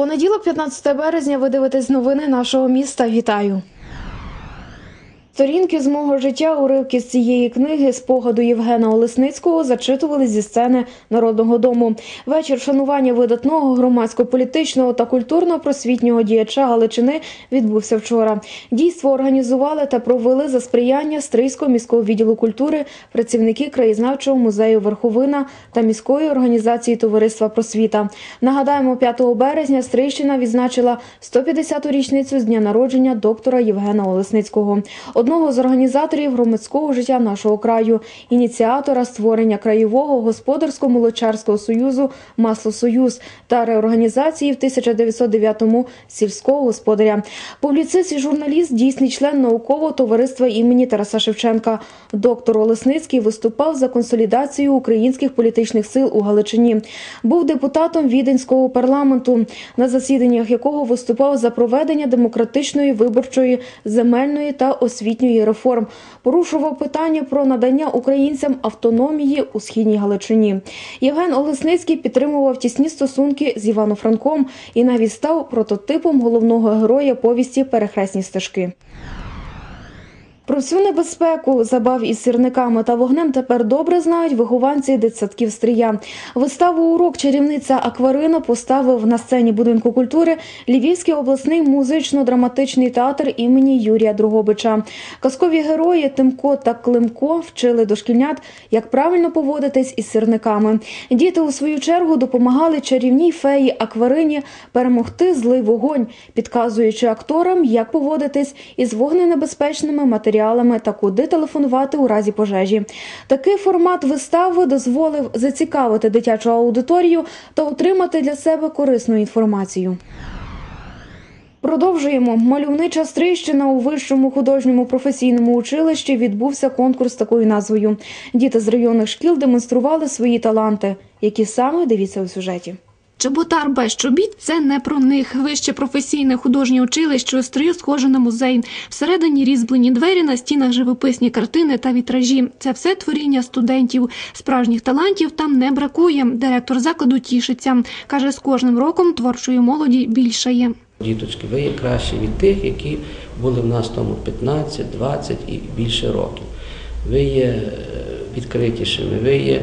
Понеділок, 15 березня, ви дивитесь новини нашого міста. Вітаю. Сторінки з мого життя, уривки з цієї книги спогаду Євгена Олесницького зачитували зі сцени Народного дому. Вечір шанування видатного громадсько-політичного та культурно-просвітнього діяча Галичини відбувся вчора. Дійство організували та провели за сприяння Стрийського міського відділу культури, працівники краєзнавчого музею Верховина та міської організації Товариства Просвіта. Нагадаємо, 5 березня Стрийщина відзначила 150-ту річницю з дня народження доктора Євгена Олесницького, одного з організаторів громадського життя нашого краю, ініціатора створення краєвого господарсько-молочарського союзу Маслосоюз та реорганізації в 1909-му сільського господаря. Публіцист і журналіст, дійсний член наукового товариства імені Тараса Шевченка. Доктор Олесницький виступав за консолідацію українських політичних сил у Галичині. Був депутатом Віденського парламенту, на засіданнях якого виступав за проведення демократичної виборчої, земельної та освітньої реформ. Порушував питання про надання українцям автономії у східній Галичині. Євген Олесницький підтримував тісні стосунки з Іваном Франком і навіть став прототипом головного героя повісті Перехресні стежки. Про всю небезпеку забав із сірниками та вогнем тепер добре знають вихованці дитсадків Стрия. Виставу урок чарівниця Акварина поставив на сцені будинку культури Львівський обласний музично-драматичний театр імені Юрія Другобича. Казкові герої Тимко та Климко вчили дошкільнят, як правильно поводитись із сірниками. Діти у свою чергу допомагали чарівній феї Акварині перемогти злий вогонь, підказуючи акторам, як поводитись із вогненебезпечними матеріалами та куди телефонувати у разі пожежі. Такий формат вистави дозволив зацікавити дитячу аудиторію та отримати для себе корисну інформацію. Продовжуємо. Мальовнича стрищина у вищому художньому професійному училищі відбувся конкурс такою назвою. Діти з районних шкіл демонстрували свої таланти, які саме дивіться у сюжеті. Чоботар без чобіт це не про них. Вище професійне художнє училище у стрию схоже на музей. Всередині різьблені двері, на стінах живописні картини та вітражі. Це все творіння студентів. Справжніх талантів там не бракує. Директор закладу тішиться. Каже, з кожним роком творчої молоді більшає. Діточки, ви є кращі від тих, які були в нас тому 15, 20 і більше років. Ви є е, відкритішими, ви є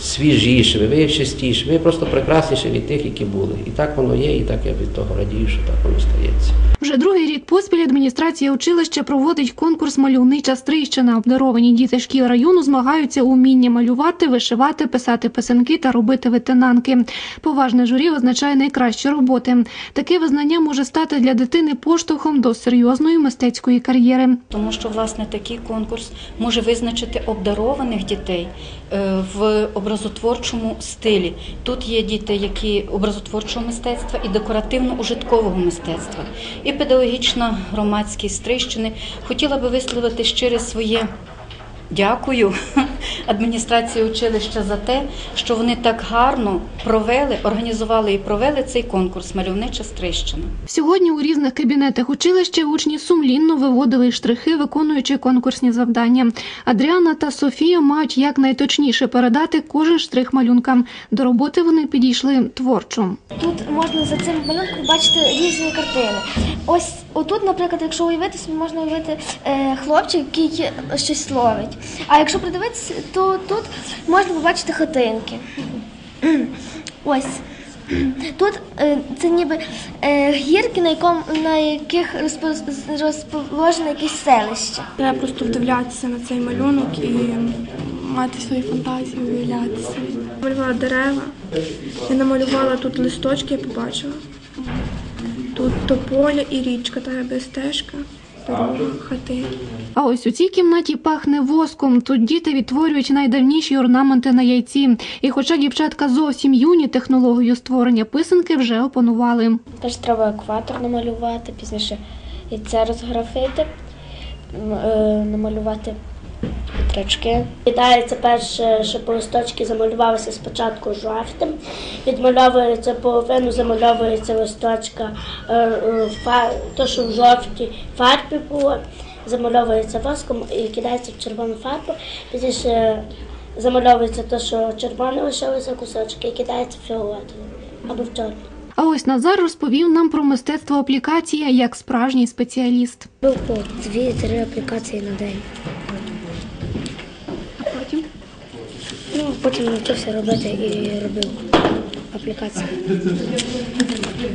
свіжішими, ви є чистішими, ви просто прекрасніші від тих, які були. І так воно є, і так я від того радію, що так воно стається. Вже другий рік поспіль адміністрація училища проводить конкурс Мальовнича стрийщина. Обдаровані діти шкіл району змагаються у вмінні малювати, вишивати, писати писанки та робити витинанки. Поважне журі визначає найкращі роботи. Таке визнання може стати для дитини поштовхом до серйозної мистецької кар'єри. Тому що власне такий конкурс може визначити обдарованих дітей в образотворчому стилі. Тут є діти, які образотворчого мистецтва і декоративно-ужиткового мистецтва, і педагогічна громадськість Стрищини. Хотіла би висловити щире своє. Дякую адміністрації училища за те, що вони так гарно провели, організували і провели цей конкурс Мальовнича Стрищина. Сьогодні у різних кабінетах училища учні сумлінно виводили штрихи, виконуючи конкурсні завдання. Адріана та Софія мають якнайточніше передати кожен штрих малюнкам. До роботи вони підійшли творчо. Тут можна за цим малюнком бачити різні картини. Ось отут, наприклад, якщо уявити можна уявити е, хлопчик, який щось ловить. А якщо придивитися, то тут можна побачити хатинки. Ось. Тут е, це ніби е, гірки, на, якому, на яких розпо- розположено якесь селище. Треба просто вдивлятися на цей малюнок і мати свої фантазії, уявляти собі. Малювала дерева. Я намалювала тут листочки, я побачила. Тут тополя і річка, та стежка, А ось у цій кімнаті пахне воском. Тут діти відтворюють найдавніші орнаменти на яйці. І хоча дівчатка зовсім юні, технологію створення писанки вже опанували. Теж треба екватор намалювати, пізніше і це розграфити, е, намалювати вітрячки. Кидається перше, що по листочки замалювалося спочатку жовтим, відмальовується половину, замальовується листочка, е, е, фар, то, що в жовтій фарбі було, замальовується воском і кидається в червону фарбу. Пізніше замальовується те, що червоне лишилося кусочки, і кидається в фіолетову або в чорну. А ось Назар розповів нам про мистецтво аплікація як справжній спеціаліст. Був по дві-три аплікації на день. Потім Ну, потім навчився робити і робив аплікації.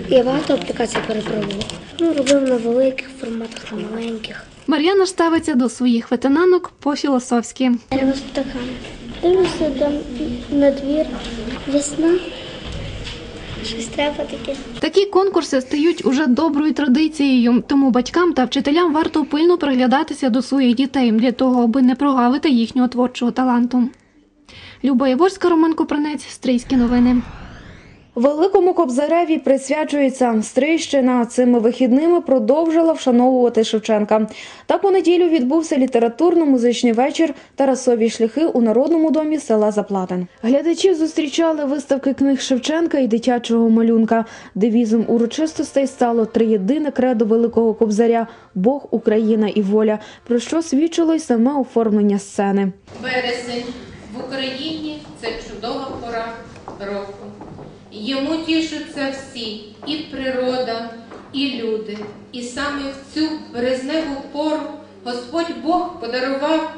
Я багато аплікацій перепробував. Ну, робив на великих форматах, на маленьких. Мар'яна ставиться до своїх ветенанок по-філософськи. Дерево. Дивлюся там на двір. Весна. Щось треба таке. Такі конкурси стають уже доброю традицією, тому батькам та вчителям варто пильно приглядатися до своїх дітей для того, аби не прогавити їхнього творчого таланту. Люба Яворська, Роман Копранець, Стрийські новини. Великому Кобзареві присвячується Стрийщина. Цими вихідними продовжила вшановувати Шевченка. Так у неділю відбувся літературно-музичний вечір Тарасові шляхи у народному домі села Заплатин. Глядачів зустрічали виставки книг Шевченка і дитячого малюнка. Девізом урочистостей стало триєдине кредо Великого Кобзаря Бог, Україна і воля, про що свідчило й саме оформлення сцени. Вересень в Україні це чудова пора року. Йому тішаться всі, і природа, і люди. І саме в цю березневу пору Господь Бог подарував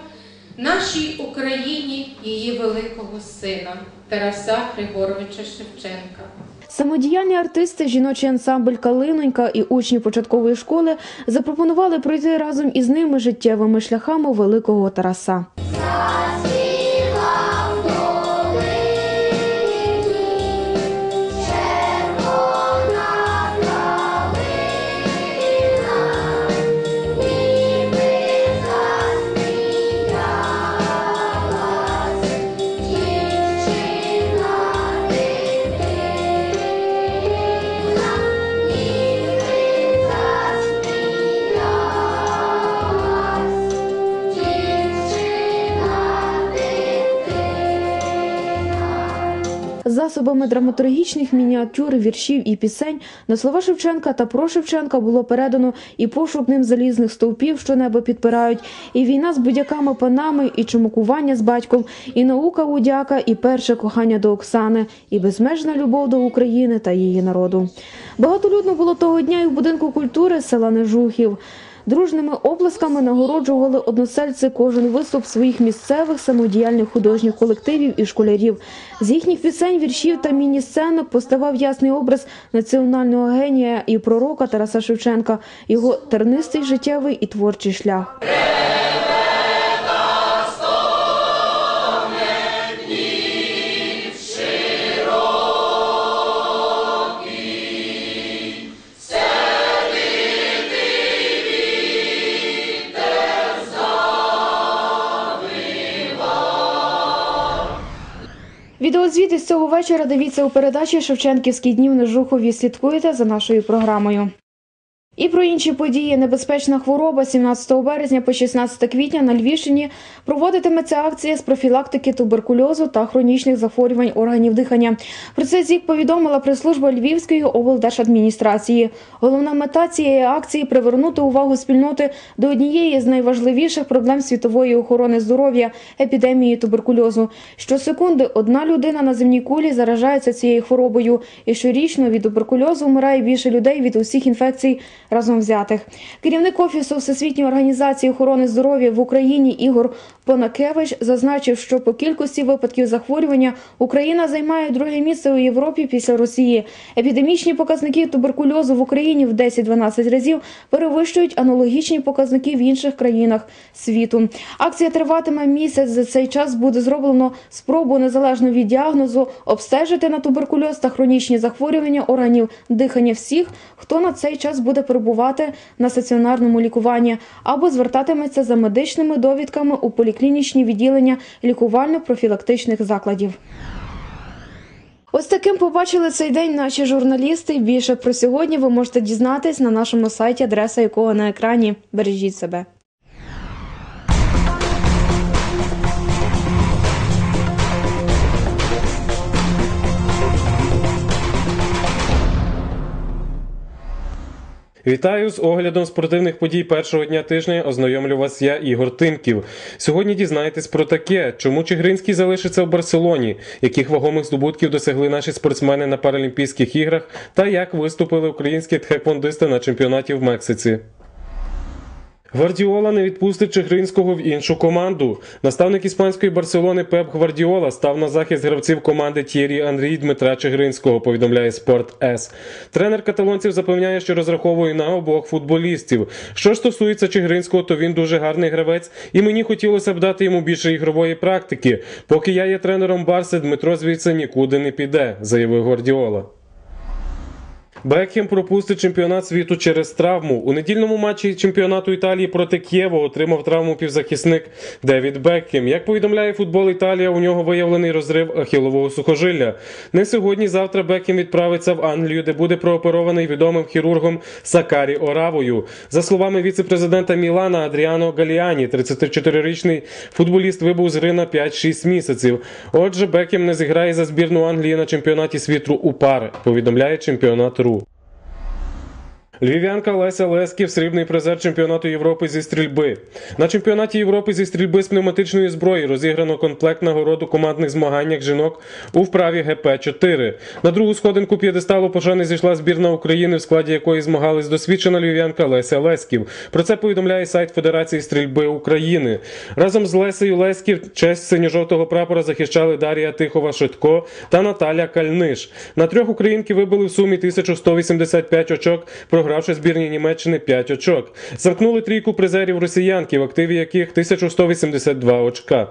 нашій Україні її великого сина Тараса Григоровича Шевченка. Самодіяльні артисти, жіночий ансамбль Калинонька і учні початкової школи запропонували пройти разом із ними життєвими шляхами великого Тараса. Засобами драматургічних мініатюр, віршів і пісень на слова Шевченка та про Шевченка було передано і пошук ним залізних стовпів, що небо підпирають, і війна з будь-якими панами, і чумакування з батьком, і наука у дяка, і перше кохання до Оксани, і безмежна любов до України та її народу. Багатолюдно було того дня і в будинку культури села Нежухів. Дружними обласками нагороджували односельці кожен виступ своїх місцевих самодіяльних художніх колективів і школярів. З їхніх пісень, віршів та міні-сценок поставав ясний образ національного генія і пророка Тараса Шевченка, його тернистий життєвий і творчий шлях. Відеозвіт із цього вечора дивіться у передачі Шевченківські дні в Нежухові. Слідкуйте за нашою програмою. І про інші події. Небезпечна хвороба 17 березня по 16 квітня на Львівщині проводитиметься акція з профілактики туберкульозу та хронічних захворювань органів дихання. Про це ЗІК повідомила прес-служба Львівської облдержадміністрації. Головна мета цієї акції привернути увагу спільноти до однієї з найважливіших проблем світової охорони здоров'я епідемії туберкульозу. Щосекунди одна людина на земній кулі заражається цією хворобою, і щорічно від туберкульозу вмирає більше людей від усіх інфекцій разом взятих. Керівник офісу Всесвітньої організації охорони здоров'я в Україні Ігор Понакевич зазначив, що по кількості випадків захворювання Україна займає друге місце у Європі після Росії. Епідемічні показники туберкульозу в Україні в 10-12 разів перевищують аналогічні показники в інших країнах світу. Акція триватиме місяць. За цей час буде зроблено спробу незалежно від діагнозу обстежити на туберкульоз та хронічні захворювання органів дихання всіх, хто на цей час буде перебувати на стаціонарному лікуванні або звертатиметься за медичними довідками у поліклінічні відділення лікувально-профілактичних закладів. Ось таким побачили цей день наші журналісти. Більше про сьогодні ви можете дізнатись на нашому сайті, адреса якого на екрані. Бережіть себе. Вітаю з оглядом спортивних подій першого дня тижня. Ознайомлю вас я, Ігор Тимків. Сьогодні дізнаєтесь про таке, чому Чигиринський залишиться в Барселоні, яких вагомих здобутків досягли наші спортсмени на Паралімпійських іграх та як виступили українські тхеквондисти на чемпіонаті в Мексиці. Гвардіола не відпустить Чигиринського в іншу команду. Наставник іспанської Барселони Пеп Гвардіола став на захист гравців команди Тєрі Андрій Дмитра Чигиринського, повідомляє Спорт С. Тренер каталонців запевняє, що розраховує на обох футболістів. Що ж стосується Чигиринського, то він дуже гарний гравець, і мені хотілося б дати йому більше ігрової практики. Поки я є тренером Барси, Дмитро звідси нікуди не піде, заявив Гвардіола. Бекхем пропустить чемпіонат світу через травму. У недільному матчі чемпіонату Італії проти К'єва отримав травму півзахисник Девід Бекхем. Як повідомляє футбол Італія, у нього виявлений розрив ахілового сухожилля. Не сьогодні, завтра Бекхем відправиться в Англію, де буде прооперований відомим хірургом Сакарі Оравою. За словами віце-президента Мілана Адріано Галіані, 34-річний футболіст вибув з гри на 5-6 місяців. Отже, Бекхем не зіграє за збірну Англії на чемпіонаті світу у пар, повідомляє чемпіонат.ру. Львів'янка Леся Лесків, срібний призер чемпіонату Європи зі стрільби. На чемпіонаті Європи зі стрільби з пневматичної зброї розіграно комплект нагород у командних змаганнях жінок у вправі ГП-4. На другу сходинку п'єдесталу пошани зійшла збірна України, в складі якої змагались досвідчена львів'янка Леся Лесків. Про це повідомляє сайт Федерації стрільби України. Разом з Лесею Лесків честь синьо-жовтого прапора захищали Дар'я Тихова Шитко та Наталя Кальниш. На трьох українки вибили в сумі 1185 очок, програвши збірні Німеччини 5 очок. Замкнули трійку призерів росіянки, в активі яких 1182 очка.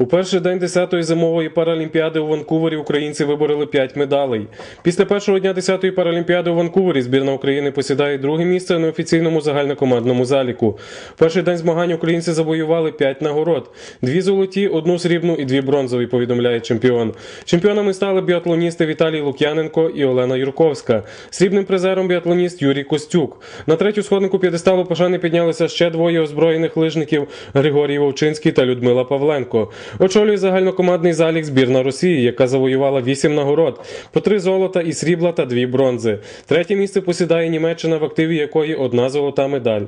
У перший день 10-ї зимової паралімпіади у Ванкувері українці вибороли 5 медалей. Після першого дня 10-ї паралімпіади у Ванкувері збірна України посідає друге місце на офіційному загальнокомандному заліку. В перший день змагань українці завоювали 5 нагород: дві золоті, одну срібну і дві бронзові. Повідомляє чемпіон. Чемпіонами стали біатлоністи Віталій Лук'яненко і Олена Юрковська. Срібним призером біатлоніст Юрій Костюк. На третю сходнику п'єдесталу пошани піднялися ще двоє озброєних лижників Григорій Вовчинський та Людмила Павленко. Очолює загальнокомандний залік збірна Росії, яка завоювала 8 нагород, по 3 золота і срібла та 2 бронзи. Третє місце посідає Німеччина, в активі якої одна золота медаль.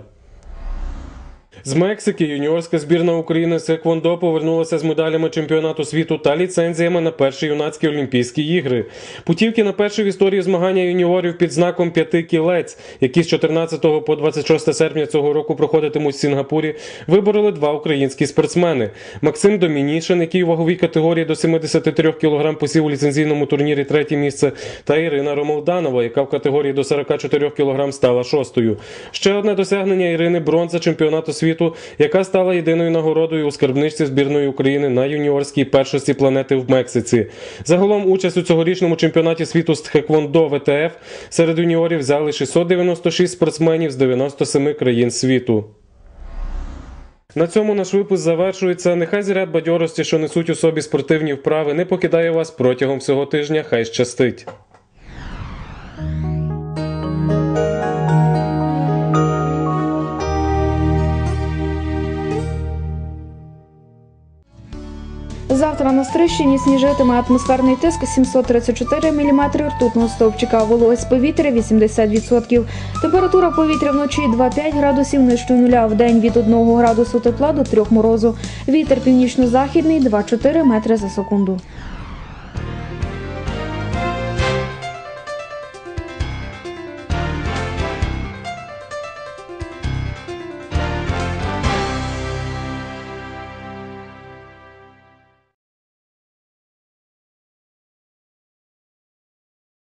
З Мексики юніорська збірна України з Еквондо повернулася з медалями чемпіонату світу та ліцензіями на перші юнацькі Олімпійські ігри. Путівки на перші в історії змагання юніорів під знаком п'яти кілець, які з 14 по 26 серпня цього року проходитимуть в Сінгапурі, вибороли два українські спортсмени: Максим Домінішин, який у ваговій категорії до 73 кг посів у ліцензійному турнірі третє місце, та Ірина Ромолданова, яка в категорії до 44 кг стала шостою. Ще одне досягнення Ірини бронза чемпіонату світу, яка стала єдиною нагородою у скарбничці збірної України на юніорській першості планети в Мексиці. Загалом участь у цьогорічному чемпіонаті світу з Тхеквондо ВТФ серед юніорів взяли 696 спортсменів з 97 країн світу. На цьому наш випуск завершується. Нехай заряд бадьорості, що несуть у собі спортивні вправи, не покидає вас протягом всього тижня. Хай щастить. Завтра на Стрищині сніжитиме атмосферний тиск 734 мм ртутного стовпчика, вологість повітря 80%. Температура повітря вночі 2-5 градусів нижче нуля, в день від 1 градусу тепла до 3 морозу. Вітер північно-західний 2-4 метри за секунду.